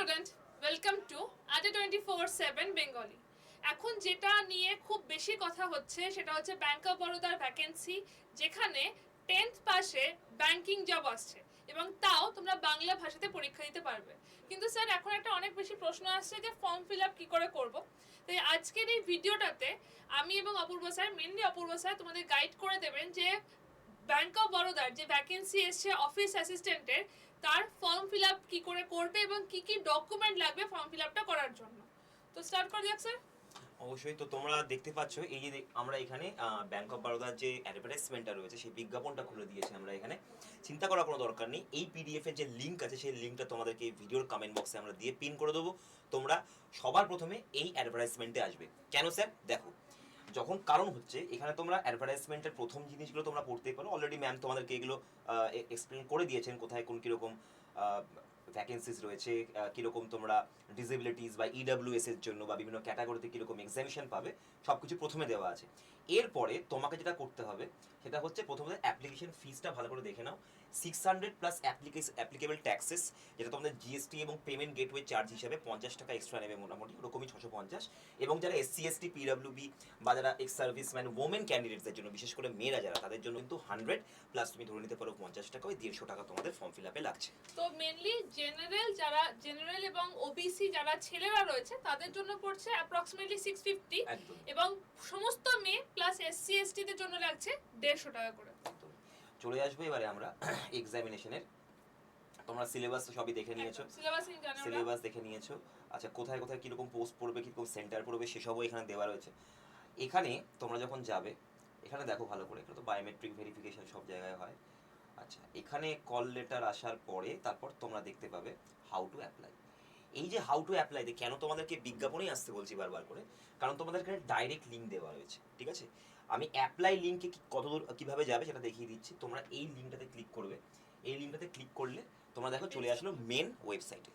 Student welcome to আজে twenty four seven Bengali এখন যেটা নিয়ে খুব বেশি কথা হচ্ছে, সেটা হচ্ছে ব্যাংক অফ বরোদার ভ্যাকেন্সি যেখানে টেন্থ পাশে ব্যাংকিং জব আসছে এবং তাও তোমরা বাংলা ভাষাতে পরীক্ষা দিতে পারবে। কিন্তু স্যার এখন একটা অনেক বেশি প্রশ্ন আসছে যে ফর্ম ফিল আপ কী করে করব? তাই আজকের এই ভিডিওটাতে আমি এবং Apurba sir mainly Apurba sir তোমাদের গাইড করে দেবেন যে ব্যাংক অফ বরোদার যে ভ্যাকেন্সি এসছে অফিস অ্যাসিস্ট্যান্টের তার ফর্ম ফিল আপ কী করে করবে এবং কি কি ডকুমেন্ট লাগবে ফর্ম ফিল আপটা করার জন্য। তো স্টার্ট করা যাক স্যার অবশ্যই, তো তোমরা দেখতে পাচ্ছ, এই যে আমরা এখানে ব্যাংক অফ বারোদার যে অ্যাডভার্টাইজমেন্টটা রয়েছে, সেই বিজ্ঞাপনটা খুলে দিয়েছি আমরা এখানে। চিন্তা করার কোনো দরকার নেই। এই পিডিএফ এর যে লিঙ্ক আছে, সেই লিঙ্কটা তোমাদেরকে এই ভিডিওর কমেন্ট বক্সে আমরা দিয়ে পিন করে দেবো। তোমরা সবার প্রথমে এই অ্যাডভার্টাইজমেন্টে আসবে। কেন স্যার দেখো যখন কারণ হচ্ছে, এখানে তোমরা অ্যাডভার্টাইজমেন্টের প্রথম জিনিসগুলো তোমরা পড়তেই পারো। অলরেডি ম্যাম তোমাদেরকে এগুলো এক্সপ্লেন করে দিয়েছেন কোথায় কোন কীরকম ভ্যাকেন্সিস রয়েছে কীরকম তোমরা ডিসেবিলিটিস বা ইডাব্লিউএস এর জন্য বা বিভিন্ন ক্যাটাগরিতে কীরকম এক্সামিশন পাবে সব কিছু প্রথমে দেওয়া আছে। এরপরে তোমাকে যেটা করতে হবে, সেটা হচ্ছে প্রথমে অ্যাপ্লিকেশন ফিজটা ভালো করে দেখে নাও। Six hundred plus applicable taxes যেটা তোমাদের জিএসটি এবং পেমেন্ট গেটওয়ে চার্জ হিসাবে পঞ্চাশ টাকা এক্সট্রা নেবে মোটামুটি ওরকমই ছশো পঞ্চাশ। এবং যারা এসসি এসটি পিডাব্লিউবি বা যারা এক্স সার্ভিসম্যান ওমেন ক্যান্ডিডেটসদের জন্য বিশেষ করে মেয়েরা যারা তাদের জন্য কিন্তু হান্ড্রেড প্লাস তুমি ধরে নিতে পারো পঞ্চাশ টাকা ওই দেড়শো টাকা তোমাদের ফর্ম ফিল আপে লাগছে। তো মেনলি জেনারেল যারা জেনারেল এবং ওবিসি যারা ছেলেরা রয়েছে তাদের জন্য পড়ছে অ্যাপ্রক্সিমেটলি সিক্স ফিফটি এবং সমস্ত মেয়ে প্লাস এসসি এসটিদের জন্য লাগছে দেড়শো টাকা করে। চলে আসব এবারে আমরা এক্সামিনেশনের তোমরা সিলেবাস সবই দেখে নিয়েছো। সিলেবাস দেখে নিয়েছো। আচ্ছা কোথায় কোথায় কীরকম পোস্ট পড়বে কীরকম সেন্টার পড়বে সেসবও এখানে দেওয়া রয়েছে। এখানে তোমরা যখন যাবে এখানে দেখো ভালো করে এখানে তো বায়োমেট্রিক ভেরিফিকেশন সব জায়গায় হয়। আচ্ছা এখানে কল লেটার আসার পরে তারপর তোমরা দেখতে পাবে হাউ টু অ্যাপ্লাই এই যে হাউ টু অ্যাপ্লাইতে কেন তোমাদেরকে বিজ্ঞাপনেই আসতে বলছি বারবার করে কারণ তোমাদের এখানে ডাইরেক্ট লিঙ্ক দেওয়া রয়েছে ঠিক আছে? আমি অ্যাপ্লাই লিঙ্কে কতদূর কীভাবে যাবে সেটা দেখিয়ে দিচ্ছি। তোমরা এই লিঙ্কটাতে ক্লিক করবে। এই লিঙ্কটাতে ক্লিক করলে তোমরা দেখো চলে আসলো মেন ওয়েবসাইটে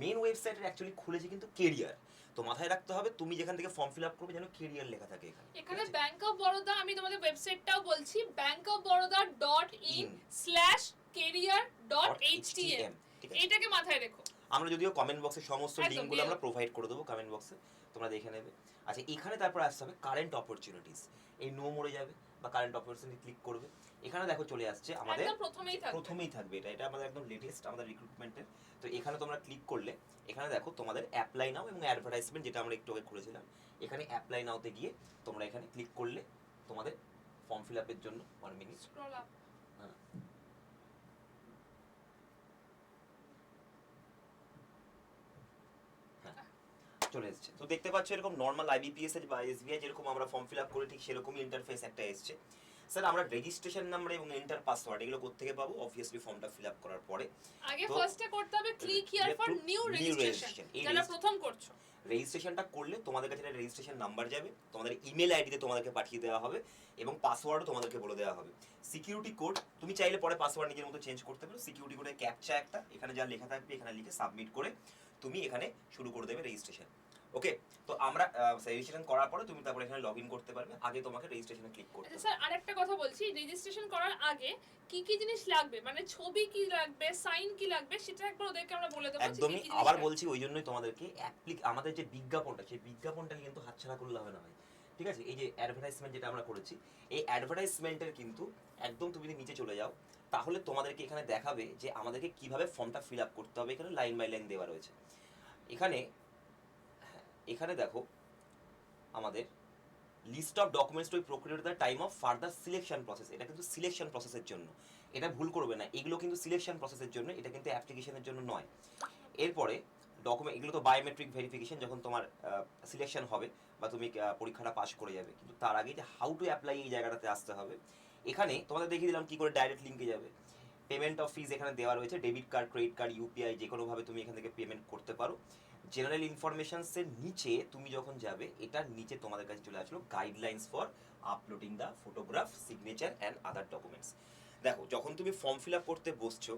মেন ওয়েবসাইটের অ্যাকচুয়ালি খুলেছে কিন্তু কেরিয়ার তো মাথায় রাখতে হবে তুমি যেখান থেকে ফর্ম ফিল আপ করবে যেন কেরিয়ার লেখা থাকে এখানে। এখানে ব্যাংক অফ বরোদা আমি তোমাদের ওয়েবসাইটটাও বলছি bank of Baroda dot in slash career dot H T M HTM, ঠিক আছে। এইটাকে মাথায় রেখো। আমরা যদিও কমেন্ট বক্সে সমস্ত লিঙ্কগুলো আমরা প্রোভাইড করে দেবো কমেন্ট বক্সে তোমরা দেখে নেবে। আচ্ছা এখানে তারপর আসতে হবে কারেন্ট অপরচুনিটিস এই নো মোড়ে যাবে বা কারেন্ট অপরচুনিটি ক্লিক করবে। এখানে দেখো চলে আসছে আমাদের একদম প্রথমেই থাকবে। প্রথমেই থাকবে এটা এটা আমাদের একদম লেটেস্ট আমাদের রিক্রুটমেন্টের তো এখানে তোমরা ক্লিক করলে এখানে দেখো তোমাদের অ্যাপ্লাই নাও এবং অ্যাডভার্টাইজমেন্ট যেটা আমরা একটু আগে করেছিলাম এখানে অ্যাপ্লাই নাওতে গিয়ে তোমরা এখানে ক্লিক করলে তোমাদের ফর্ম ফিল আপের জন্য ওয়ান মিনিট স্ক্রল আপ হ্যাঁ হ্যাঁ, চলে এসছে। তো দেখতে পাচ্ছ এরকম নর্মাল আইবিপিএস এর বা এসবিআই যেরকম আমরা ফর্ম ফিল আপ করি ঠিক সেরকমই ইন্টারফেস একটা এসছে। স্যার আমরা রেজিস্ট্রেশন নাম্বার এবং এন্টার পাসওয়ার্ড এগুলো কোথেকে পাবো? অবভিয়াসলি ফর্মটা ফিল আপ করার পরে। আগে ফার্স্টে করতে হবে click here for new registration যারা প্রথম করছ। রেজিস্ট্রেশনটা করলে তোমাদের কাছে একটা রেজিস্ট্রেশন নাম্বার যাবে তোমাদের ইমেল আইডিতে তোমাদেরকে পাঠিয়ে দেওয়া হবে এবং পাসওয়ার্ডও তোমাদেরকে বলে দেওয়া হবে। সিকিউরিটি কোড তুমি চাইলে পরে পাসওয়ার্ড নিজের মতো চেঞ্জ করতে পারো। সিকিউরিটি কোডের ক্যাপচা একটা এখানে যা লেখা থাকবে এখানে লিখে সাবমিট করে তুমি এখানে শুরু করে দেবে রেজিস্ট্রেশন ওকে তো আমরা রেজিস্ট্রেশন করার পরে তুমি তারপরে এখানে লগ ইন করতে পারবে। আগে তোমাকে রেজিস্ট্রেশনে ক্লিক করতে আচ্ছা হবে। স্যার আরেকটা কথা বলছি। রেজিস্ট্রেশন করার আগে কি কি জিনিস লাগবে? মানে ছবি কি লাগবে? সাইন কি লাগবে? সেটা একবার ওদেরকে আমরা বলে দেবো একদমই আবার বলছি ওই জন্যই তোমাদেরকে অ্যাপ্লিক আমাদের যে বিজ্ঞাপনটা সেই বিজ্ঞাপনটাকে কিন্তু হাতছাড়া করলে হবে না ভাই। ঠিক আছে? এই যে অ্যাডভার্টাইজমেন্ট যেটা আমরা করেছি এই অ্যাডভার্টাইজমেন্টের কিন্তু একদম তুমি যদি নিচে চলে যাও তাহলে তোমাদেরকে এখানে দেখাবে যে আমাদেরকে কীভাবে ফর্মটা ফিল আপ করতে হবে, এখানে লাইন বাই লাইন দেওয়া রয়েছে। এখানে এখানে দেখো, আমাদের list of documents to procreate the time of further selection process এটা কিন্তু সিলেকশন প্রসেসের জন্য। এটা ভুল করবে না। এগুলো কিন্তু সিলেকশন প্রসেসের জন্য, এটা কিন্তু অ্যাপ্লিকেশনের জন্য নয়। এরপরে ডকুমেন্ট এগুলো তো বায়োমেট্রিক ভেরিফিকেশন যখন তোমার সিলেকশন হবে বা তুমি পরীক্ষাটা পাস করে যাবে। কিন্তু তার আগে যে হাউ টু অ্যাপ্লাই এই জায়গাটাতে আসতে হবে। এখানে তোমাদের দেখিয়ে দিলাম কি করে ডাইরেক্ট লিঙ্কে যাবে। পেমেন্ট অফ ফিজ এখানে দেওয়া রয়েছে debit card credit card UPI যে কোনোভাবে তুমি এখান থেকে পেমেন্ট করতে পারো। জেনারেল ইনফরমেশনসের নিচে তুমি যখন যাবে, এটার নিচে তোমাদের কাছে চলে আসলো guidelines for uploading the photograph signature and other documents দেখো, যখন তুমি ফর্ম ফিল আপ করতে বসছো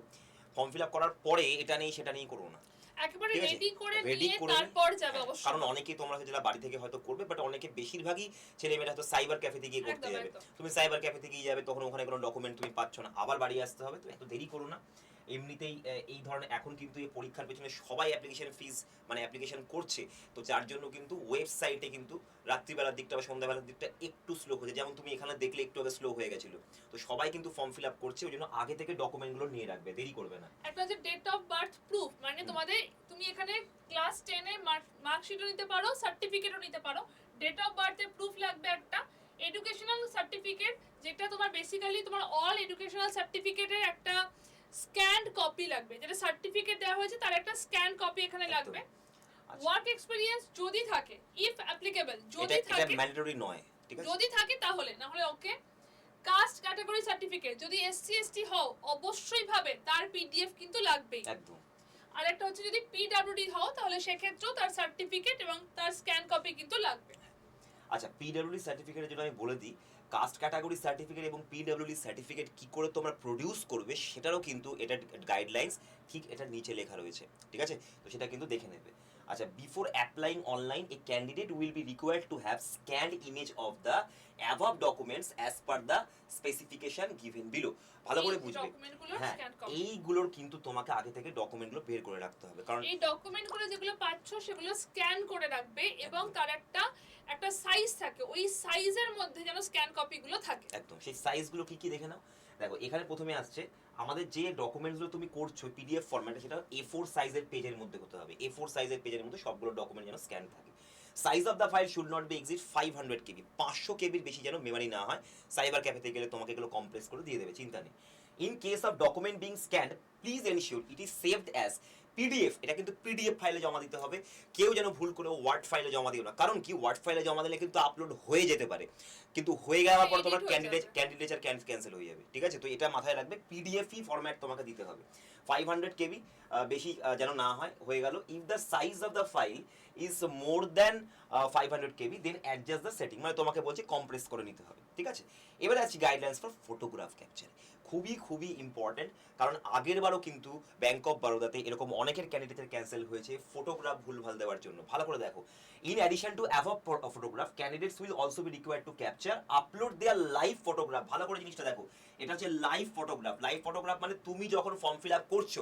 ফর্ম ফিল আপ করার পরে এটা নেই, সেটা নিয়ে করো না। একেবারে রেডি করে নিয়ে তারপর যাবে অবশ্যই কারণ অনেকেই তোমরা যেটা যারা বাড়ি থেকে হয়তো করবে বাট অনেকে বেশিরভাগই ছেলেমেয়েরা হয়তো সাইবার ক্যাফেতে গিয়ে করতে যাবে। তুমি সাইবার ক্যাফেতে গিয়ে যাবে তখন ওখানে কোনো ডকুমেন্ট তুমি পাচ্ছ না। আবার বাড়ি আসতে হবে তো এত দেরি করো না। এমনিতেই এই ধরনের এখন কিন্তু এই পরীক্ষার পেছনে সবাই অ্যাপ্লিকেশন ফিজ মানে অ্যাপ্লিকেশন করছে। তো যার জন্য কিন্তু ওয়েবসাইটে কিন্তু রাত্রিবেলার দিকটা বা সন্ধ্যাবেলার দিকটা একটু স্লো হয়েছে যেমন তুমি এখানে দেখলে একটু আগে স্লো হয়ে গেছিল। তো সবাই কিন্তু ফর্ম ফিল আপ করছে ওই জন্য আগে থেকে ডকুমেন্টগুলো নিয়ে রাখবে দেরি করবে না। একটা হচ্ছে ডেট অফ বার্থ প্রুফ মানে তোমাদের তুমি এখানে ক্লাস টেনে মার্কশিটও নিতে পারো সার্টিফিকেটও নিতে পারো। ডেট অফ বার্থের প্রুফ লাগবে একটা। এডুকেশনাল সার্টিফিকেট যেটা তোমার বেসিক্যালি তোমার অল এডুকেশনাল সার্টিফিকেটের একটা স্ক্যান্ড কপি লাগবে। যেটা সার্টিফিকেট দেওয়া হয়েছে তার একটা স্ক্যান কপি এখানে লাগবে। ওয়ার্ক এক্সপেরিয়েন্স যদি থাকে ইফ অ্যাপ্লিকেবল যদি থাকে ম্যান্ডেটরি নয় ঠিক আছে? যদি থাকে তাহলে না হলে ওকে কাস্ট ক্যাটাগরি সার্টিফিকেট যদি এসসি এসটি হও অবশ্যই ভাবে তার পিডিএফ কিন্তু লাগবেই। একদম। আর একটা হচ্ছে যদি পিডব্লিউডি হও তাহলে সেক্ষেত্রেও তার সার্টিফিকেট এবং তার স্ক্যান কপি কিন্তু লাগবে। আচ্ছা পিডব্লিউডি সার্টিফিকেটের জন্য আমি বলে দিই কাস্ট ক্যাটাগরি সার্টিফিকেট এবং পিডব্লিউডি সার্টিফিকেট কী করে তোমরা প্রডিউস করবে, সেটারও কিন্তু এটা গাইডলাইন্স ঠিক এটার নিচে লেখা রয়েছে, ঠিক আছে? তো সেটা কিন্তু দেখে নেবে। আচ্ছা before applying online a candidate will be required to have scanned image of the above documents as per the specification given below ভালো করে বুঝবে হ্যাঁ এইগুলোর কিন্তু তোমাকে আগে থেকে ডকুমেন্টগুলো বের করে রাখতে হবে কারণ এই ডকুমেন্টগুলো যেগুলো পাচ্ছ সেগুলো স্ক্যান করে রাখবে এবং তার একটা একটা সাইজ থাকে। ওই সাইজের মধ্যে যেন স্ক্যান কপিগুলো থাকে। একদম। সেই সাইজগুলো কি কি দেখে নাও? দেখো, এখানে প্রথমে আসছে, আমাদের যে ডকুমেন্টসগুলো তুমি করছ পিডিএফ ফরম্যাটে সেটা এ ফোর সাইজের পেজের মধ্যে হতে হবে। এ ফোর সাইজের পেজের মধ্যে সবগুলো ডকুমেন্ট যেন স্ক্যান থাকে। Size of the file should not be exceed five hundred KB পাঁচশো কেবির বেশি যেন মেমারি না হয়। সাইবার ক্যাফেতে গেলে তোমাকে এগুলো কমপ্লেস করে দিয়ে দেবে, চিন্তা নেই। In case of document being scanned please ensure it is saved as PDF এটা কিন্তু পিডিএফ ফাইলে জমা দিতে হবে। কেউ যেন ভুল করে ওয়ার্ড ফাইলে জমা দিও না। কারণ কি? ওয়ার্ড ফাইলে জমা দিলে কিন্তু আপলোড হয়ে যেতে পারে। কিন্তু হয়ে যাওয়ার পর তোমার ক্যান্ডিডেট। ক্যান্ডিডেচার ক্যান্সেল হয়ে যাবে। ঠিক আছে? তো এটা মাথায় রাখবে। পিডিএফই ফরম্যাট তোমাকে দিতে হবে। ফাইভ হান্ড্রেড কেবি বেশি যেন না হয় হয়ে গেল। If the size of the file is more than five hundred KB then adjust the setting মানে তোমাকে বলছে কম্প্রেস করে নিতে হবে। ঠিক আছে? এবারে আসছি গাইডলাইন্স ফর ফটোগ্রাফ ক্যাপচার খুবই খুবই ইম্পর্টেন্ট কারণ আগের বারও কিন্তু ব্যাঙ্ক অফ বারোদাতে এরকম অনেকের ক্যান্ডিডেটের ক্যান্সেল হয়েছে। ফটোগ্রাফ ভুলভাল দেওয়ার জন্য। ভালো করে দেখো। In addition to of photograph candidates will also be required to capture upload their live photograph ভালো করে জিনিসটা দেখো। এটা হচ্ছে লাইভ ফটোগ্রাফ লাইভ ফটোগ্রাফ মানে তুমি যখন ফর্ম ফিল আপ করছ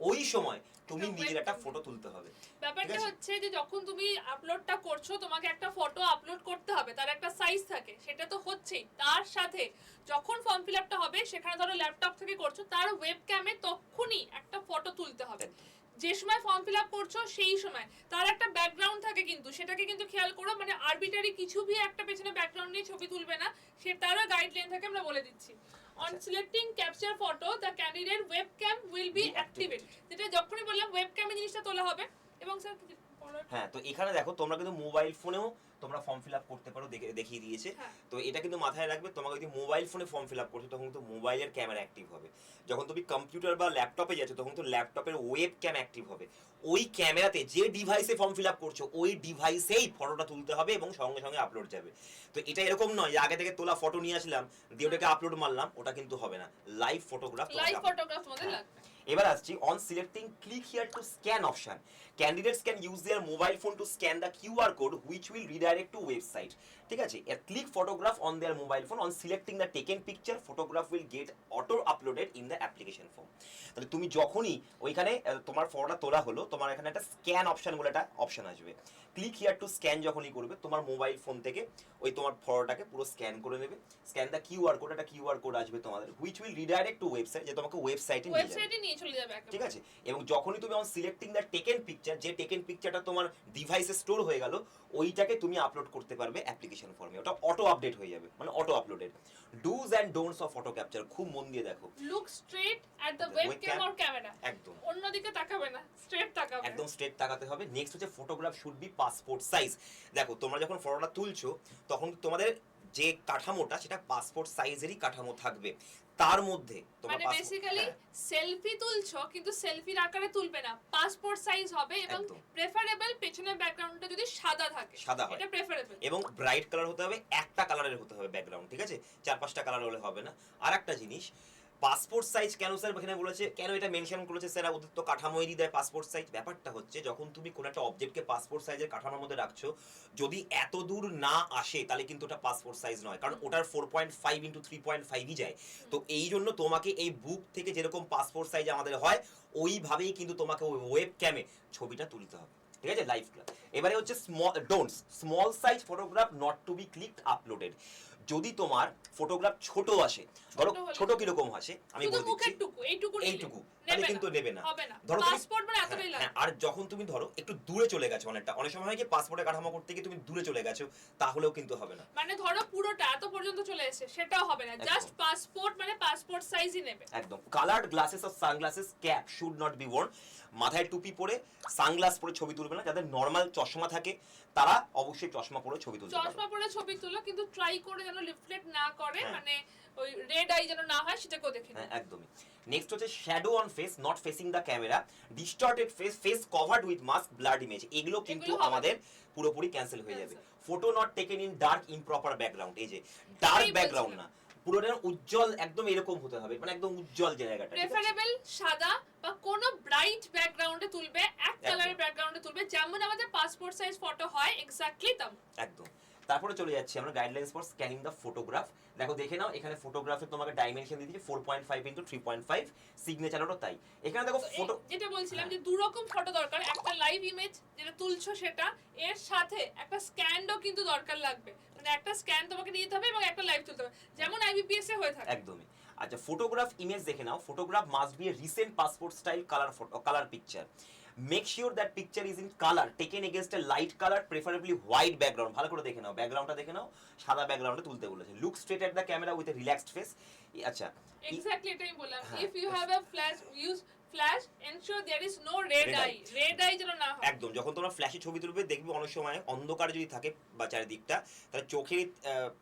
ওই সময় তুমি নিজের একটা ফটো তুলতে হবে ব্যাপারটা হচ্ছে যে যখন তুমি আপলোডটা করছ তোমাকে একটা ফটো আপলোড করতে হবে তার একটা সাইজ থাকে সেটা তো হচ্ছেই। তার সাথে যখন ফর্ম ফিল আপটা হবে সেখানে ধরো ল্যাপটপ থেকে করছ তার ওয়েব ক্যামে তখনই একটা ফটো তুলতে হবে। যে সময় ফর্ম ফিল আপ করছ সেই সময়। তার একটা ব্যাকগ্রাউন্ড থাকে কিন্তু। সেটাকে কিন্তু খেয়াল করো মানে আরবিটারি কিছু ভি একটা পেছনে ব্যাকগ্রাউন্ড নিয়ে ছবি তুলবে না। সে তারও গাইডলাইন থাকে আমরা বলে দিচ্ছি। On. Selecting capture photo the candidate web cam will be activate যেটা যখনই বললাম ওয়েব ক্যামে জিনিসটা তোলা হবে। এবং স্যার হ্যাঁ তো এখানে দেখো তোমরা কিন্তু মোবাইল ফোনেও তোমরা ফর্ম ফিল আপ করতে পারো দেখিয়ে দিয়েছে। হ্যাঁ। তো এটা কিন্তু মাথায় রাখবে তোমাকে যদি মোবাইল ফোনে ফর্ম ফিল আপ করছ তখন কিন্তু মোবাইলের ক্যামেরা অ্যাক্টিভ হবে। যখন তুমি কম্পিউটার বা ল্যাপটপে যাচ্ছ তখন তো ল্যাপটপের ওয়েব ক্যাম অ্যাক্টিভ হবে। ওই ক্যামেরাতে যে ডিভাইসে ফর্ম ফিল আপ করছ ওই ডিভাইসেই ফটোটা তুলতে হবে এবং সঙ্গে সঙ্গে আপলোড যাবে। তো এটা এরকম নয় যে আগে থেকে তোলা ফটো নিয়ে আসলাম দিয়ে ওটাকে আপলোড মারলাম ওটা কিন্তু হবে না। লাইভ ফটোগ্রাফ লাইভ ফটোগ্রাফ তোমাদের। লাগবে। এবার আসছি on selecting click here to scan option candidates can use their mobile phone to scan the QR code which will redirect to website ঠিক আছে? Click photograph on their mobile phone on selecting the taken picture photograph will get auto uploaded in the application form তাহলে তুমি যখনই ওইখানে তোমার ফটোটা তোলা হলো, তোমার এখানে একটা স্ক্যান অপশন বলে একটা অপশন আসবে। ক্লিক হিয়ার টু স্ক্যান যখনই করবে, তোমার মোবাইল ফোন থেকে ওই তোমার ফটোটাকে পুরো স্ক্যান করে নেবে। স্ক্যান দ্য কিউআর কোড একটা কিউআর কোড আসবে তোমাদের which will redirect to website যে তোমাকে ওয়েবসাইটে নিয়ে যাবে। নিয়ে চলে যাবে একেবারে। ঠিক আছে? এবং যখনই তুমি on selecting the taken picture যে টেকেন পিকচারটা তোমার ডিভাইসে স্টোর হয়ে গেল ওইটাকে তুমি আপলোড করতে পারবে অ্যাপ্লিকেশন ফর্মে ওটা অটো আপডেট হয়ে যাবে মানে auto uploaded dos and don'ts of photo capture খুব মন দিয়ে দেখো। Look straight at the web cam or camera একদম। অন্যদিকে তাকাবে না স্ট্রেট তাকাবে। একদম স্ট্রেট তাকাতে হবে। নেক্সট হচ্ছে photograph should be passport size দেখো তোমরা যখন ফটোটা তুলছো তখন তোমাদের যে কাঠামোটা সেটা পাসপোর্ট সাইজেরই কাঠামো থাকবে। তার মধ্যে তোমার মানে বেসিক্যালি সেলফি তুলছো কিন্তু সেলফির আকারে তুলবে না। পাসপোর্ট সাইজ হবে এবং। প্রেফারেবল পেছনের ব্যাকগ্রাউন্ডটা যদি সাদা থাকে সাদা হয়। এটা প্রেফারেবল এবং ব্রাইট কালার হতে হবে একটা কালারের হতে হবে ব্যাকগ্রাউন্ড ঠিক আছে? চার পাঁচটা কালার হলে হবে না। আর একটা জিনিস পাসপোর্ট সাইজ কেন স্যার এখানে বলেছে, কেন এটা মেনশন করেছে স্যার ওদের তো কাঠামোই দেয় পাসপোর্ট সাইজ ব্যাপারটা হচ্ছে, যখন তুমি কোনো একটা অবজেক্টকে পাসপোর্ট সাইজের কাঠামোর মধ্যে রাখছো, যদি এত দূর না আসে, তাহলে কিন্তু ওটা পাসপোর্ট সাইজ নয়। কারণ ওটার four point five into three point ফাইভই যায়। তো এই জন্য তোমাকে এই বুক থেকে যেরকম পাসপোর্ট সাইজ আমাদের হয়, ওইভাবেই কিন্তু তোমাকে ওই ওয়েব ক্যামে ছবিটা তুলতে হবে। ঠিক আছে? লাইভ এবারে হচ্ছে small don'ts small size photograph not to be click uploaded যদি তোমার ফটোগ্রাফ ছোট আসে ধরো ছোট কীরকম আসে আমি বলে দিচ্ছি এইটুকু তাহলে কিন্তু নেবে না। ধরো পাসপোর্ট মানে হ্যাঁ, হ্যাঁ, আর যখন তুমি ধরো একটু দূরে চলে গেছো অনেকটা অনেক সময় হয় কি পাসপোর্টে কাঠামো করতে গিয়ে তুমি দূরে চলে গেছো তাহলেও কিন্তু হবে না। মানে ধরো পুরোটা এত পর্যন্ত চলে এসে সেটাও হবে না জাস্ট পাসপোর্ট মানে পাসপোর্ট সাইজই নেবে। একদম। Coloured glasses of sunglasses cap should not be worn মাথায় টুপি পরে সানগ্লাস পরে ছবি তুলবে না যাদের নর্মাল চশমা থাকে তারা অবশ্যই চশমা পরে ছবি তুলতে চশমা পরে ছবি তুলো কিন্তু ট্রাই করে যেন রিফ্লেক্ট না করে হ্যাঁ। মানে ওই রেড আই যেন না হয় সেটাকেও দেখে হ্যাঁ একদমই নেক্সট হচ্ছে shadow on face not facing the camera distorted face face covered with mask blurred image এগুলো কিন্তু। আমাদের পুরোপুরি ক্যান্সেল হয়ে যাবে। Photo not taken in dark improper background এই যে ডার্ক ব্যাকগ্রাউন্ড না। পুরোটা উজ্জ্বল একদম এরকম হতে হবে মানে একদম উজ্জ্বল জায়গাটা প্রেফারেবল সাদা বা কোনো ব্রাইট ব্যাকগ্রাউন্ডে তুলবে এক কালারের ব্যাকগ্রাউন্ডে তুলবে যেমন আমাদের পাসপোর্ট সাইজ ফটো হয় এক্স্যাক্টলি তেমন। একদম। তারপরে চলে যাচ্ছি আমরা guidelines for scanning the photograph দেখো দেখে নাও এখানে ফটোগ্রাফে তোমাকে ডাইমেনশন দিয়ে দিয়েছে four point five into three point five সিগনেচারও তাই। এখানে দেখো ফটো যেটা বলছিলাম হ্যাঁ। যে দু রকম ফটো দরকার একটা লাইভ ইমেজ যেটা তুলছো সেটা এর সাথে একটা স্ক্যানও কিন্তু দরকার লাগবে। মানে একটা স্ক্যান তোমাকে নিতে হবে এবং একটা লাইভ তুলতে হবে। যেমন আইবিপিএস এ হয়ে থাকে। একদমই। আচ্ছা ফটোগ্রাফ ইমেজ দেখে নাও। Photograph must be a recent passport style colour photo colour picture make sure that picture is in colour taken against a light colour preferably white background ভালো করে দেখে নাও ব্যাকগ্রাউন্ডটা দেখে নাও। সাদা ব্যাকগ্রাউন্ডে তুলতে বলেছে। Look straight at the camera with a relaxed face আচ্ছা এক্স্যাক্টলি এটাই বললাম। If you have a flash use flash ensure there is no red eye red eye যেন না হয়। একদম যখন তোমরা ফ্ল্যাশে ছবি তুলবে দেখবে অনেক সময় অন্ধকার যদি থাকে বা চারিদিকটা তাহলে চোখের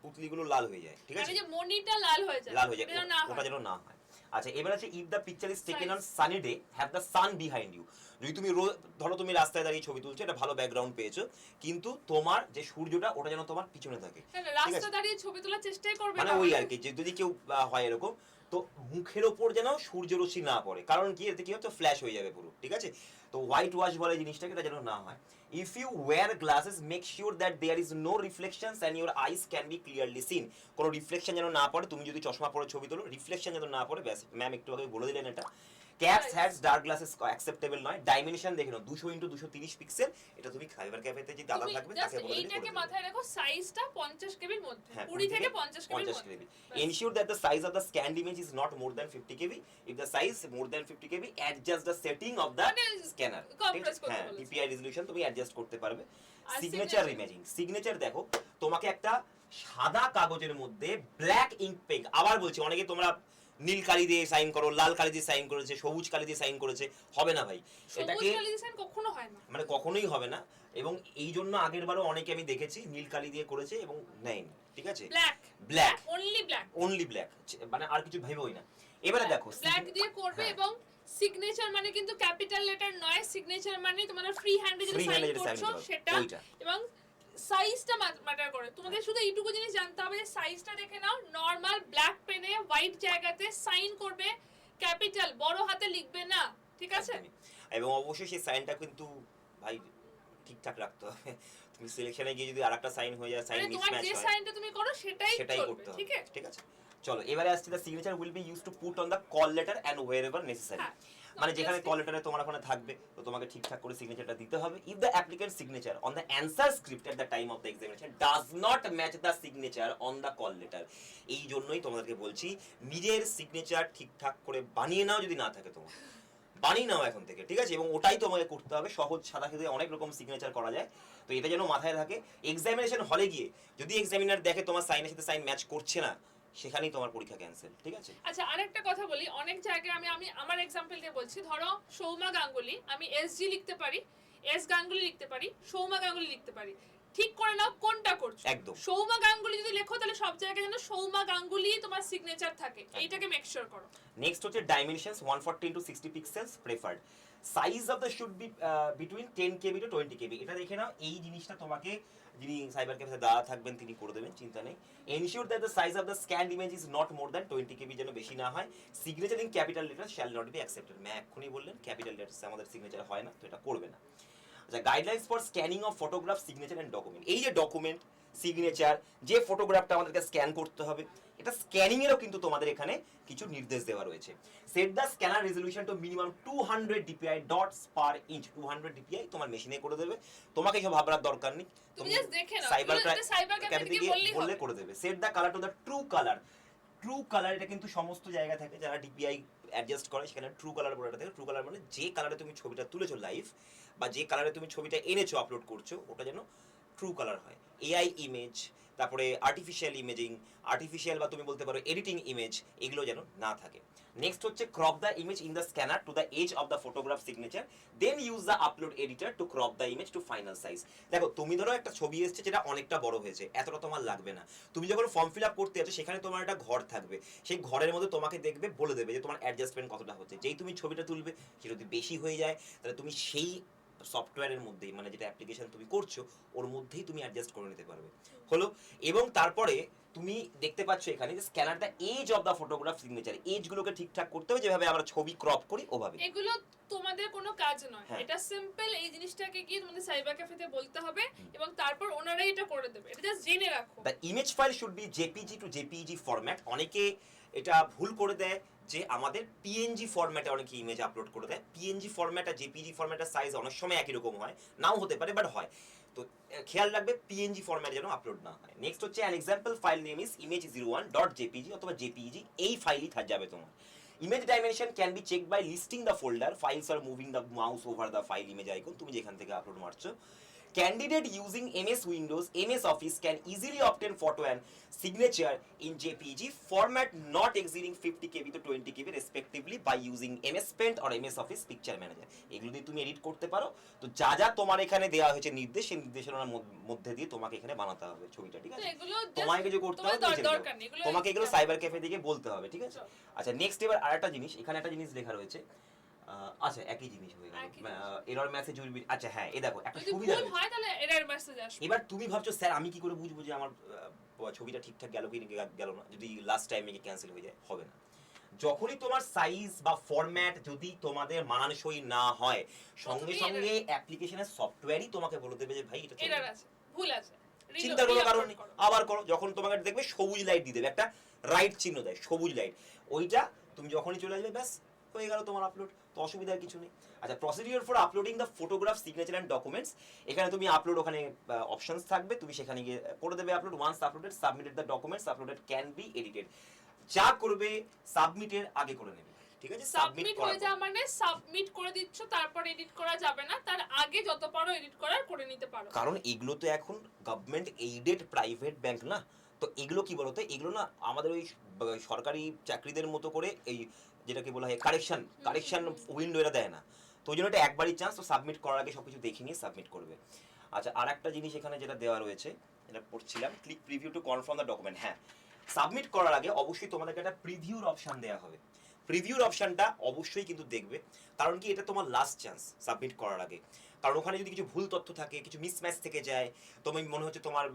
পুতলিগুলো লাল হয়ে যায় ঠিক মানে আছে যে মনিটা লাল হয়ে যায় লাল হয়ে যায় ওটা যেন না হয়। আচ্ছা এবার আছে if the picture is taken on sunny day have the sun behind you যদি তুমি রো- ধরো তুমি রাস্তায় দাঁড়িয়ে ছবি তুলছো এটা ভালো ব্যাকগ্রাউন্ড পেয়েছ কিন্তু তোমার যে সূর্যটা ওটা যেন তোমার পিছনে থাকে না, দাঁড়িয়ে ছবি তোলার চেষ্টাই করবে মানে ওই আর কি যে যদি কেউ হয় এরকম তো মুখের ওপর যেন সূর্যরশ্মি না পড়ে। কারণ কি? এতে কি হচ্ছে? ফ্ল্যাশ হয়ে যাবে পুরো। ঠিক আছে? তো হোয়াইট ওয়াশ বলে জিনিসটাকে এটা যেন না হয়। If you wear glasses make sure that there is no reflections and your eyes can be clearly seen কোনো রিফ্লেকশন যেন না পড়ে, তুমি যদি চশমা পরে ছবি তোলো রিফ্লেকশন যেন না পড়ে, ব্যাস। ম্যাম একটু আগে বলে দিলেন এটা। Caps. Hats dark glasses acceptable নয় ডাইমেনশন দেখে নাও দুশো ইন্টু দুশো তিরিশ পিক্সেল এটা তুমি ফাইবার ক্যাফেতে যে দাদা জাস্ট তাকে বলে করে এইটাকে মাথায় রাখো সাইজটা 50 কেবির মধ্যে হ্যাঁ, 20 থেকে 50 কেবির 50 মধ্যে। Ensure that the size of the scanned image is not more than 50 kb. If the size more than 50 kb, adjust the setting of the মানে scanner. compress ঠিক আছে? করতে হ্যাঁ। DPI resolution তুমি অ্যাডজাস্ট করতে পারবে সিগনেচার signature? ইমেজিং সিগনেচার দেখো তোমাকে একটা সাদা কাগজের মধ্যে ব্ল্যাক ইঙ্ক পেন আবার বলছি অনেকে তোমরা নীল কালি দিয়ে সাইন করো লাল কালি দিয়ে সাইন করেছে সবুজ কালি দিয়ে সাইন করেছে হবে না ভাই। এটাকে কখনো হয় না। মানে কখনোই হবে না। এবং এই জন্য আগের বারও অনেকে আমি দেখেছি নীল কালি দিয়ে করেছে এবং নেয়নি ঠিক আছে? Black black only black only black মানে আর কিছু ভেবেই না। এবারে দেখো ব্ল্যাক দিয়ে করবে হ্যাঁ। এবং সিগনেচার মানে কিন্তু ক্যাপিটাল লেটার নয় সিগনেচার মানে তোমার ফ্রি হ্যান্ডে যেটা সাইন করছ সেটা এবং সাইজটা ম্যাটার করে। তোমাদের শুধু এইটুকু জিনিস জানতে হবে যে সাইজটা দেখে নাও। নরমাল ব্ল্যাক পেনে হোয়াইট জায়গাতে সাইন করবে ক্যাপিটাল বড় হাতে লিখবে না। ঠিক আছে? এবং অবশ্যই সেই সাইনটা কিন্তু ভাই ঠিকঠাক রাখতে হবে। তুমি সিলেকশনে গিয়ে যদি আরেকটা সাইন হয়ে যায় সাইন মানে মিসম্যাচ যে হয় সাইনটা তুমি করো সেটাই সেটাই করতে হবে। ঠিক আছে? ঠিক আছে? চলো এবারে আসছে the signature will be use to put on the call letter and wherever necessary. মানে যেখানে. কল লেটারে তোমার ওখানে থাকবে তো তোমাকে ঠিকঠাক করে সিগনেচারটা দিতে হবে। If the applicant signature on the answer script at the time of the examination does not match the signature on the call letter এই জন্যই তোমাদেরকে বলছি নিজের সিগনেচার ঠিকঠাক করে বানিয়ে নাও যদি না থাকে তোমার। বানিয়ে নাও এখন থেকে ঠিক আছে? এবং ওটাই তোমাকে করতে হবে সহজ সাদা খেতে অনেক রকম সিগনেচার করা যায়। তো এটা যেন মাথায় থাকে এক্সামিনেশন হলে গিয়ে যদি এক্সামিনার দেখে তোমার সাইনের সাথে সাইন ম্যাচ করছে না সেখানেই তোমার পরীক্ষা ক্যান্সেল ঠিক আছে? আচ্ছা আরেকটা কথা বলি অনেক জায়গায় আমি আমি আমার এক্সাম্পল দিয়ে বলছি ধরো সৌমা গাঙ্গুলি আমি এসজি লিখতে পারি এস গাঙ্গুলি লিখতে পারি সৌমা গাঙ্গুলি লিখতে পারি ঠিক করে নাও কোনটা করছ? একদম। সৌমা গাঙ্গুলি যদি লেখো তাহলে সব জায়গায় যেন সৌমা গাঙ্গুলি তোমার সিগনেচার থাকে এইটাকে মেক শিওর করো। নেক্সট হচ্ছে dimensions one forty into sixty pixels preferred size of the should be between ten KB to twenty KB এটা দেখে নাও এই জিনিসটা তোমাকে যিনি সাইবার ক্যাফে দাদা থাকবেন, তিনি করে দেবেন, চিন্তা নেই। Ensure that the size of the scan image is not more than twenty KB যেন বেশি না হয়। Signature in capital letter shall not be accepted ma'am এক্ষুনি বললেন ক্যাপিটাল লেটার্স আমাদের সিগনেচার হয় না, তো এটা করবে না। আচ্ছা guidelines for scanning of photograph signature and document এই যে ডকুমেন্ট সিগনেচার যে ফটোগ্রাফটা আমাদেরকে স্ক্যান করতে হবে এটা স্ক্যানিং এরও কিন্তু তোমাদের এখানে কিছু নির্দেশ দেওয়া রয়েছে। Set the scanner resolution to minimum two hundred DPI dots per inch two hundred DPI তোমার মেশিনে করে দেবে। তোমাকে এসব ভাববার দরকার নেই। তুমি just দেখে নাও, সাইবার এগুলো just ক্যাফে থেকে গিয়ে বললে করে দেবে। Set the colour to the true colour true colour এটা কিন্তু সমস্ত জায়গা থাকে যারা ডিপিআই অ্যাডজাস্ট করে। সেখানে ট্রু কালার বলে থাকে। ট্রু কালার মানে যে কালারে তুমি ছবিটা তুলেছো লাইভ বা যে কালারে তুমি ছবিটা এনেছো আপলোড করছ ওটা যেন ট্রু কালার হয়। এআই ইমেজ তারপরে আর্টিফিশিয়াল ইমেজিং আর্টিফিশিয়াল বা তুমি বলতে পারো এডিটিং ইমেজ এগুলো যেন না থাকে। নেক্সট হচ্ছে crop the image in the scanner to the edge of the photograph signature then use the upload editor to crop the image to final size দেখো, তুমি ধরো একটা ছবি এসেছে যেটা অনেকটা বড় হয়েছে, এতটা তোমার লাগবে না। তুমি যখন ফর্ম ফিল আপ করতে যাচ্ছ, সেখানে তোমার একটা ঘর থাকবে। সেই ঘরের মধ্যে তোমাকে দেখবে, বলে দেবে যে তোমার অ্যাডজাস্টমেন্ট কতটা হচ্ছে। যেই তুমি ছবিটা তুলবে যদি বেশি হয়ে যায়, তাহলে তুমি সেই সফটওয়্যারের মধ্যেই মানে যেটা অ্যাপ্লিকেশন তুমি করছ, ওর মধ্যেই তুমি অ্যাডজাস্ট করে নিতে পারবে। হলো? এবং তারপরে তুমি দেখতে পাচ্ছ এখানে যে scanner the edge of the photograph signature এজগুলোকে ঠিকঠাক করতে হবে, যেভাবে আমরা ছবি ক্রপ করি ওভাবে এগুলো তোমাদের কোনো কাজ নয়। হ্যাঁ। এটা সিম্পল এই জিনিসটাকে গিয়ে তোমাদের সাইবার ক্যাফেতে বলতে হবে এবং তারপর ওনারাই এটা করে দেবে। এটা জাস্ট জেনে রাখো। The image file should be JPG to JPG format অনেকে এটা ভুল করে দেয় যে আমাদের পিএনজি ফরম্যাটে অনেকে ইমেজ আপলোড করে দেয়। পিএনজি ফরম্যাট আর জেপিজি ফরম্যাটের সাইজ অনেক সময় একই রকম হয়। নাও হতে পারে বাট হয়। তো খেয়াল রাখবে পিএনজি ফরম্যাট যেন আপলোড না হয়। নেক্সট হচ্ছে an example file name is image zero one dot JPG অথবা জেপিজি এই ফাইলই থাক যাবে তোমার। Image dimension can be check by listing the folder files or moving the mouse over the file image icon তুমি যেখান থেকে আপলোড মারছো। Candidate using MS Windows, MS Office can easily obtain photo and signature in JPG format not exceeding 50 KB to 20 KB respectively by using MS Paint or MS Office Picture Manager. এগুলো দিয়ে তুমি edit করতে পারো। তো যা যা তোমার এখানে দেওয়া হয়েছে নির্দেশ সেই নির্দেশনার মধ্যে দিয়ে তোমাকে এখানে বানাতে হবে ছবিটা ঠিক আছে? তোমায় কিছু করতে হবে তোমাকে এগুলো সাইবার ক্যাফে থেকে বলতে হবে ঠিক আছে? আচ্ছা নেক্সট এবার আরেকটা জিনিস এখানে একটা জিনিস লেখা রয়েছে। আচ্ছা একই জিনিস হয়ে গেল। এরর মেসেজ উইল বি আচ্ছা হ্যাঁ এই দেখো একটা সুবিধা হয় তাহলে এরর মেসেজ আসবে। এবার তুমি ভাবছ স্যার আমি কি করে বুঝব যে আমার ছবিটা ঠিকঠাক গেল কি গেল না? যদি লাস্ট টাইমে কি ক্যান্সেল হয়ে যায় হবে না। যখনই তোমার সাইজ বা ফরম্যাট যদি তোমাদের মানানসই না হয় সঙ্গে সঙ্গে অ্যাপ্লিকেশনের সফটওয়্যারই তোমাকে বলে দেবে যে ভাই এটা এরর আছে ভুল আছে। Reload- চিন্তার কারণ নেই আবার করো যখন তোমাকে দেখবে সবুজ লাইট দিয়ে দেবে একটা রাইট চিহ্ন দেয় সবুজ লাইট ওইটা তুমি যখনই চলে আসবে ব্যাস হয়ে গেল তোমার আপলোড তো অসুবিধার কিছু নেই। আচ্ছা procedure for uploading the photograph signature and documents এখানে তুমি আপলোড ওখানে অপশনস থাকবে তুমি সেখানে গিয়ে করে দেবে upload once uploaded submitted the documents uploaded can be edited যা করবে সাবমিটের আগে করে নেবে ঠিক আছে? সাবমিট হয়ে যাওয়া মানে সাবমিট করে দিচ্ছ তারপর এডিট করা যাবে না তার আগে যত পারো এডিট করার করে নিতে পারো। কারণ এগুলো তো এখন গভর্নমেন্ট এইডেড প্রাইভেট ব্যাংক না? তো এগুলো কি বলতো? এগুলো না আমাদের ওই সরকারি চাকরিদের মতো করে এই যেটাকে বলা হয় কারেকশন কারেকশন উইন্ডো এটা দেয় না। তো ওই জন্য এটা একবারই চান্স তো সাবমিট করার আগে সবকিছু দেখে নিয়ে সাবমিট করবে। আচ্ছা আর একটা জিনিস এখানে যেটা দেওয়া রয়েছে, এটা পড়ছিলাম click preview to confirm the document হ্যাঁ। সাবমিট করার আগে অবশ্যই তোমাদেরকে একটা প্রিভিউর অপশন দেওয়া হবে। প্রিভিউর অপশনটা অবশ্যই কিন্তু দেখবে, কারণ কি এটা তোমার লাস্ট চান্স সাবমিট করার আগে। কারণ ওখানে যদি কিছু ভুল তথ্য থাকে, কিছু মিসম্যাচ থেকে যায় তোমার মনে হচ্ছে তোমার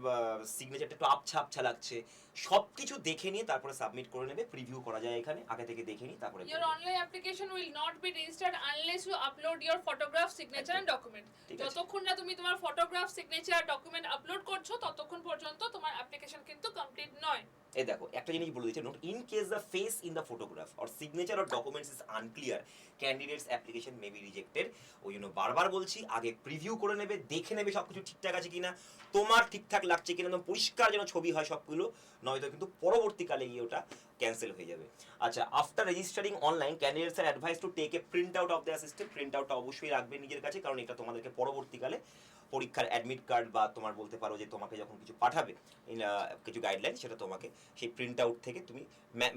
সিগনেচারটা একটু আবছা আবছা লাগছে সব কিছু দেখে নিয়ে তারপরে সাবমিট করে নেবে প্রিভিউ করা যায় এখানে আগে থেকে দেখে নিই তারপরে Your online application will not be registered unless you upload your photograph, signature and document. যতক্ষণ না তুমি তোমার ফটোগ্রাফ সিগনেচার ডকুমেন্ট আপলোড করছ ততক্ষণ পর্যন্ত তোমার অ্যাপ্লিকেশন কিন্তু কমপ্লিট নয়। এই দেখো একটা জিনিস বলে দিচ্ছে note in case the face in the photograph or signature or documents is unclear candidates application may be rejected ওই জন্য বারবার বলছি আগে প্রিভিউ করে নেবে দেখে নেবে সবকিছু ঠিকঠাক আছে কিনা তোমার ঠিকঠাক লাগছে কিনা একদম পরিষ্কার যেন ছবি হয় সবগুলো নয়তো কিন্তু পরবর্তীকালে গিয়ে ওটা ক্যান্সেল হয়ে যাবে। আচ্ছা after registering online candidates are advise to take a print out of the system print আউটটা অবশ্যই রাখবে নিজের কাছে কারণ এটা তোমাদেরকে পরবর্তীকালে পরীক্ষার অ্যাডমিট কার্ড বা তোমার বলতে পারো যে তোমাকে যখন কিছু পাঠাবে কিছু গাইডলাইন সেটা তোমাকে সেই প্রিন্ট আউট থেকে তুমি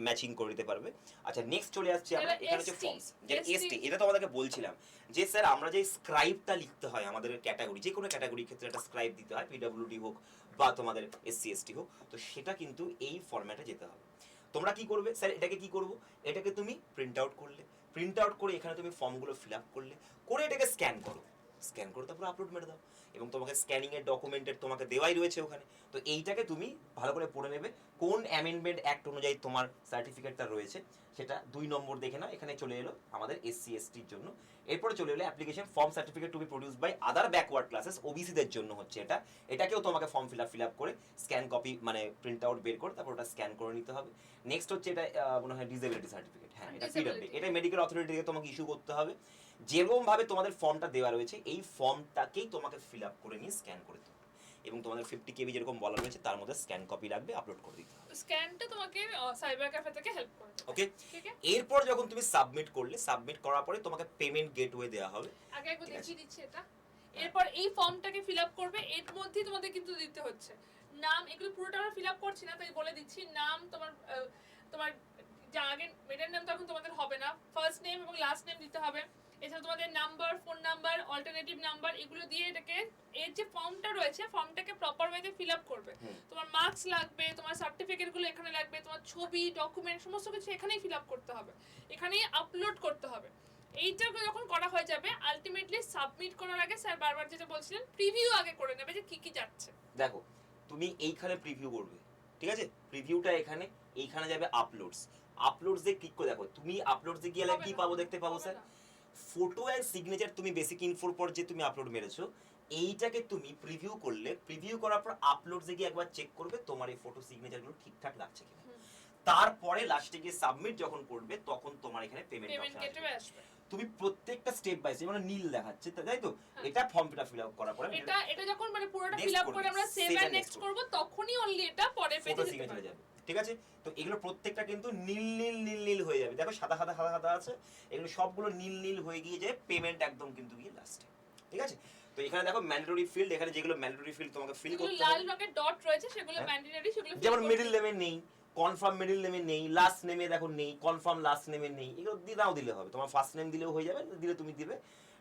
ম্যাচিং করে দিতে পারবে। আচ্ছা নেক্সট চলে আসছে আমরা এখানে হচ্ছে ST ফর্মস যেটা এসটি এটা তো আমাদেরকে বলছিলাম যে স্যার আমরা যে স্ক্রাইবটা লিখতে হয় আমাদের ক্যাটাগরি যে কোনো ক্যাটাগরির ক্ষেত্রে একটা স্ক্রাইব দিতে হয় পিডব্লিউডি হোক বা তোমাদের এসসি এসটি হোক, তো সেটা কিন্তু এই ফরম্যাটে যেতে হবে। তোমরা কি করবে? স্যার, এটাকে কি করব? এটাকে তুমি প্রিন্ট আউট করলে। প্রিন্ট আউট করে এখানে তুমি ফর্মগুলো ফিল আপ করলে। করে এটাকে স্ক্যান করো। স্ক্যান করে তারপর আপলোড মেরে দাও। এবং তোমাকে স্ক্যানিং এর ডকুমেন্টের তোমাকে দেওয়াই রয়েছে ওখানে। তো এইটাকে তুমি ভালো করে পড়ে নেবে। কোন অ্যামেন্ডমেন্ট অ্যাক্ট অনুযায়ী তোমার সার্টিফিকেটটা রয়েছে। সেটা দুই নম্বর দেখে নাও এখানে চলে এলো আমাদের এসসি এসটির জন্য। এরপরে চলে এলো application form certificate to be produce by other backward classes ওবিসিদের জন্য হচ্ছে এটা। এটাকেও তোমাকে form fill up fill up করে স্ক্যান কপি মানে প্রিন্ট আউট বের করে তারপর ওটা স্ক্যান করে নিতে হবে। নেক্সট হচ্ছে এটা মনে হয় ডিসেবিলিটি সার্টিফিকেট হ্যাঁ এটা। পিডব্লিউ এটা মেডিকেল অথরিটি থেকে তোমাকে ইস্যু করতে হবে। যেরকম ভাবে তোমাদের ফর্মটা দেওয়া রয়েছে এই ফর্মটাকেই তোমাকে ফিল আপ করে নিয়ে স্ক্যান করে দিতে হবে। এবং তোমাদের ফিফটি কেবি যেরকম বলা রয়েছে তার মধ্যে স্ক্যান কপি রাখবে আপলোড করে দিতে হবে। স্ক্যানটা তোমাকে সাইবার ক্যাফে থেকে হেল্প করে দেবে। ওকে এরপর যখন তুমি সাবমিট করলে সাবমিট করার পরে তোমাকে পেমেন্ট গেটওয়ে দেওয়া হবে। আগে একবার দেখিয়ে দিচ্ছি এটা। এরপর এই ফর্মটাকে ফিল আপ করবে এর মধ্যেই তোমাদের কিন্তু দিতে হচ্ছে। নাম এগুলো পুরোটা আমরা ফিল আপ করছি না তাই বলে দিচ্ছি নাম তোমার তোমার যা আগে মিডল নেম তখন তোমাদের হবে না। ফার্স্ট নেম এবং লাস্ট নেম দিতে হবে। এছাড়া তোমাদের number phone number alternative number এগুলো দিয়ে এটাকে এর যে ফর্মটা রয়েছে ফর্মটাকে প্রপার ওয়েতে ফিল আপ করবে। তোমার মার্কস লাগবে তোমার সার্টিফিকেটগুলো এখানে লাগবে তোমার ছবি ডকুমেন্ট সমস্ত কিছু এখানেই ফিল আপ করতে হবে। এখানেই আপলোড করতে হবে। এইটা যখন করা হয়ে যাবে আলটিমেটলি সাবমিট করার আগে স্যার বারবার যেটা বলছিলেন প্রিভিউ আগে করে নেবে যে কি কি যাচ্ছে। দেখো তুমি এইখানে প্রিভিউ করবে ঠিক আছে? প্রিভিউটা এখানে এইখানে যাবে আপলোডস আপলোডস এ ক্লিক করে দেখো তুমি আপলোডস এ গেলে কি পাবো দেখতে পাবো স্যার। ফটো অ্যান্ড সিগনেচার তুমি বেসিক ইনফোর পর যে তুমি আপলোড মেরেছো এইটাকে তুমি প্রিভিউ করলে প্রিভিউ করার পর আপলোডসে গিয়ে একবার চেক করবে তোমার এই ফটো সিগনেচারগুলো ঠিকঠাক লাগছে কিনা। তারপরে লাস্টে গিয়ে সাবমিট যখন করবে তখন তোমার এখানে পেমেন্ট অপশন আসবে। তুমি প্রত্যেকটা স্টেপ বাই স্টেপ মানে নীল দেখাচ্ছে তাই তো? হ্যাঁ। এটা ফর্মটা ফিল আপ করার পরে এটা এটা যখন মানে পুরোটা Next ফিল আপ করে আমরা সেভ এন্ড নেক্সট করব। তখনই অনলি এটা ফটো পেজে পারবে যাবে। ঠিক আছে? তো এগুলো প্রত্যেকটা কিন্তু নীল নীল নীল নীল হয়ে যাবে। দেখো সাদা সাদা সাদা সাদা আছে। এগুলো সবগুলো নীল নীল হয়ে গিয়ে যায় পেমেন্ট একদম কিন্তু গিয়ে লাস্টে ঠিক আছে? তো এখানে দেখো ম্যান্ডেটরি ফিল্ড এখানে যেগুলো ম্যান্ডেটরি ফিল্ড তোমাকে ফিল করতে লাল রঙের ডট রয়েছে সেগুলো। ম্যান্ডেটরি সেগুলো যেমন মিডল নেমে নেই কনফার্ম মিডল নেমে নেই লাস্ট নেমে দেখো নেই কনফার্ম লাস্ট নেমে নেই এগুলো দাও দিলে হবে। তোমার ফার্স্ট নেম দিলেও হয়ে যাবে দিলে তুমি দিবে।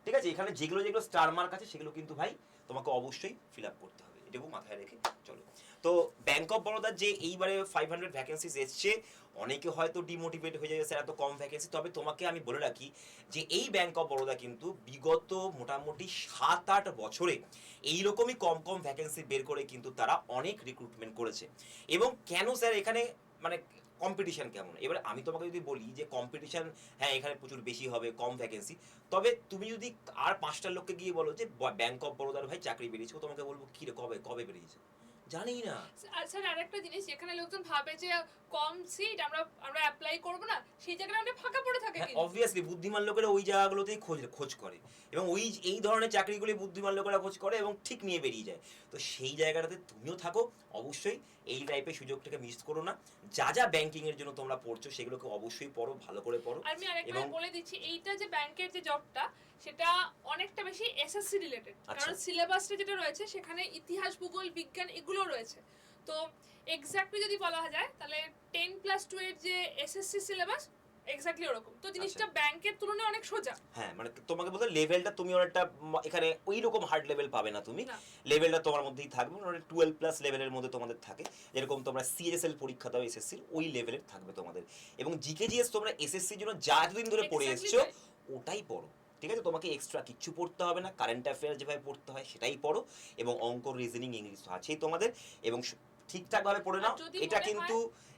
ঠিক আছে? এখানে যেগুলো যেগুলো স্টার মার্ক আছে সেগুলো কিন্তু ভাই তোমাকে অবশ্যই ফিল আপ করতে হবে। এটুকু মাথায় রেখে তো ব্যাংক অফ বরোদার যে এইবারে ফাইভ হান্ড্রেড ভ্যাকেন্সিস এসছে, অনেকে হয়তো ডিমোটিভেট হয়ে যাবে স্যার এত কম ভ্যাকেন্সি তবে তোমাকে আমি বলে রাখি যে এই ব্যাংক অফ বরোদা কিন্তু বিগত মোটামুটি সাত আট বছরে এইরকমই কম কম ভ্যাকেন্সি বের করে কিন্তু তারা অনেক রিক্রুটমেন্ট করেছে। এবং কেন স্যার এখানে মানে কম্পিটিশন কেমন? এবার আমি তোমাকে যদি বলি যে কম্পিটিশন হ্যাঁ এখানে প্রচুর বেশি হবে, কম ভ্যাকেন্সি তবে তুমি যদি আর পাঁচটা লোককে গিয়ে বলো যে ব্যাংক অফ বরোদার ভাই চাকরি বেরিয়েছে তোমাকে বলব কি রে, কবে কবে বেরিয়েছে? জানি না আর স্যার আরেকটা জিনিস যেখানে লোকজন ভাবে যে কম সিট আমরা আমরা অ্যাপ্লাই করব না সেই জায়গাটা অনেক ফাঁকা পড়ে থাকে হ্যাঁ কিন্তু। অবভিয়াসলি বুদ্ধিমান লোকেরা ওই জায়গাগুলোতেই খোঁজ খোঁজ করে। এবং ওই এই ধরনের চাকরিগুলি বুদ্ধিমান লোকেরা খোঁজ করে এবং ঠিক নিয়ে বেরিয়ে যায়। তো সেই জায়গাটাতে তুমিও থাকো অবশ্যই। এই টাইপের সুযোগটাকে মিস করো না। যা যা ব্যাংকিং এর জন্য তোমরা পড়ছো সেগুলোকে অবশ্যই পড়ো ভালো করে পড়ো। আর আমি আরেকবার বলে দিচ্ছি এইটা যে ব্যাংকের যে জবটা সেটা অনেকটা বেশি এসএসসি রিলেটেড আচ্ছা। কারণ সিলেবাসটা যেটা রয়েছে সেখানে ইতিহাস ভূগোল বিজ্ঞান এগুলো রয়েছে। তো এক্স্যাক্টলি যদি বলা যায় তাহলে টেন প্লাস টু এর যে এসএসসি সিলেবাস এক্স্যাক্টলি ওরকম। তো জিনিসটা ব্যাংকের তুলনায় অনেক সোজা। হ্যাঁ মানে তোমাকে বলতে লেভেলটা তুমি অনেকটা এখানে ওই রকম হার্ড লেভেল পাবে না তুমি। লেভেলটা তোমার মধ্যেই থাকবে মানে টুয়েলভ প্লাস লেভেলের মধ্যে তোমাদের থাকে। যেরকম তোমরা সিএসএল পরীক্ষা দাও এসএসসির ওই লেভেলের থাকবে তোমাদের। এবং জিকে জিএস তোমরা এসএসসির জন্য যা এতদিন ধরে পড়ে এসছো ওটাই পড়ো। ঠিক আছে? তোমাকে এক্সট্রা কিচ্ছু পড়তে হবে না। কারেন্ট অ্যাফেয়ার যেভাবে পড়তে হয় সেটাই পড়ো। এবং অঙ্ক রিজনিং ইংলিশ তো আছেই তোমাদের। এবং ঠিকঠাকভাবে পড়ে নাও। এটা কিন্তু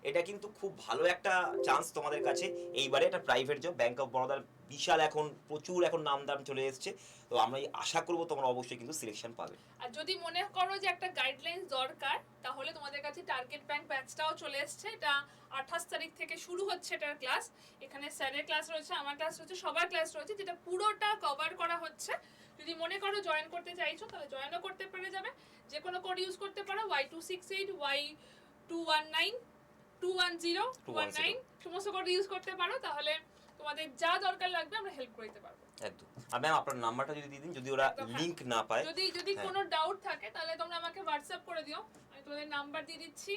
এটা কিন্তু খুব ভালো একটা চান্স তোমাদের কাছে। এইবারে এটা প্রাইভেট জব ব্যাংক অফ বরোদার বিশাল এখন প্রচুর এখন নাম দাম চলে এসছে। তো আমরা আশা করব তোমরা অবশ্যই কিন্তু সিলেকশন পাবে। আর যদি মনে করো যে একটা গাইডলাইন্স দরকার তাহলে তোমাদের কাছে টার্গেট ব্যাংক ব্যাচটাও চলে এসছে। এটা আঠাশ তারিখ থেকে শুরু হচ্ছে এটার ক্লাস এখানে স্যারের ক্লাস রয়েছে আমার ক্লাস রয়েছে সবার ক্লাস রয়েছে যেটা পুরোটা কভার করা হচ্ছে। যদি মনে করো জয়েন করতে চাইছো তাহলে জয়েনও করতে পেরে যাবে। যে কোনো কোড ইউজ করতে পারো Y two six eight Y two one nine two one zero two one nine সমস্ত কোড ইউজ করতে পারো তাহলে তোমাদের যা দরকার লাগবে আমরা হেল্প করে দিতে পারব। একদম। আর ম্যাম আপনার নাম্বারটা যদি দিয়ে দিন যদি ওরা। লিংক না পায় যদি যদি হ্যাঁ। কোনো ডাউট থাকে তাহলে তোমরা আমাকে হোয়াটসঅ্যাপ করে দিও। আমি তোমাদের নাম্বার দিয়ে দিচ্ছি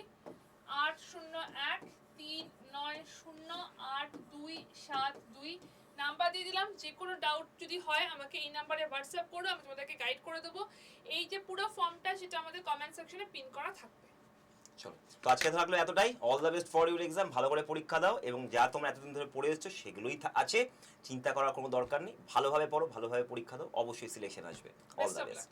আট শূন্য এক তিন নয় শূন্য আট দুই সাত দুই। নাম্বার দিয়ে দিলাম যে কোনো ডাউট যদি হয় আমাকে এই নাম্বারে হোয়াটসঅ্যাপ করো আমি তোমাদেরকে গাইড করে দেবো। এই যে পুরো ফর্মটা সেটা আমাদের কমেন্ট সেকশনে পিন করা থাকবে। চলো তো আজকে থাকল এতটাই। All the best for your exam ভালো করে পরীক্ষা দাও এবং যা তোমরা এতদিন ধরে পড়ে এসছো সেগুলোই আছে। চিন্তা করার কোনো দরকার নেই। ভালোভাবে পড়ো ভালোভাবে পরীক্ষা দাও। অবশ্যই সিলেকশন আসবে। All the best.